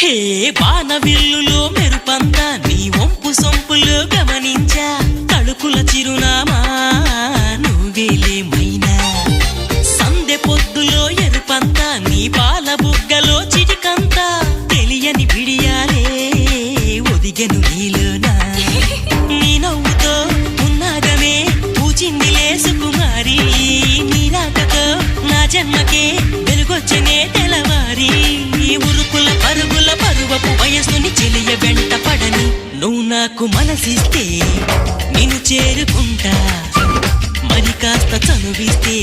వాన విల్లులో మెరుపంద నీ వంపు సొంపులు గమనించా. తడుకుల చిరునామా నువ్వేలే మైనా. సందె పొద్దులో ఎరుపంత నీ పాల బుగ్గలో చిటికంతా. తెలియని విడియాలే ఒదిగెను నీలోనా. నీ నవ్వుతో ఉన్నాగమే పూచిందిలే సుకుమారి నీ రాకతో నా జన్మకే వెలుగొచ్చనే తెలవారి చెలియ వెంట పడని నువ్వు నాకు మనసిస్తే నేను చేరుకుంటా. మరి కాస్త చనువిస్తే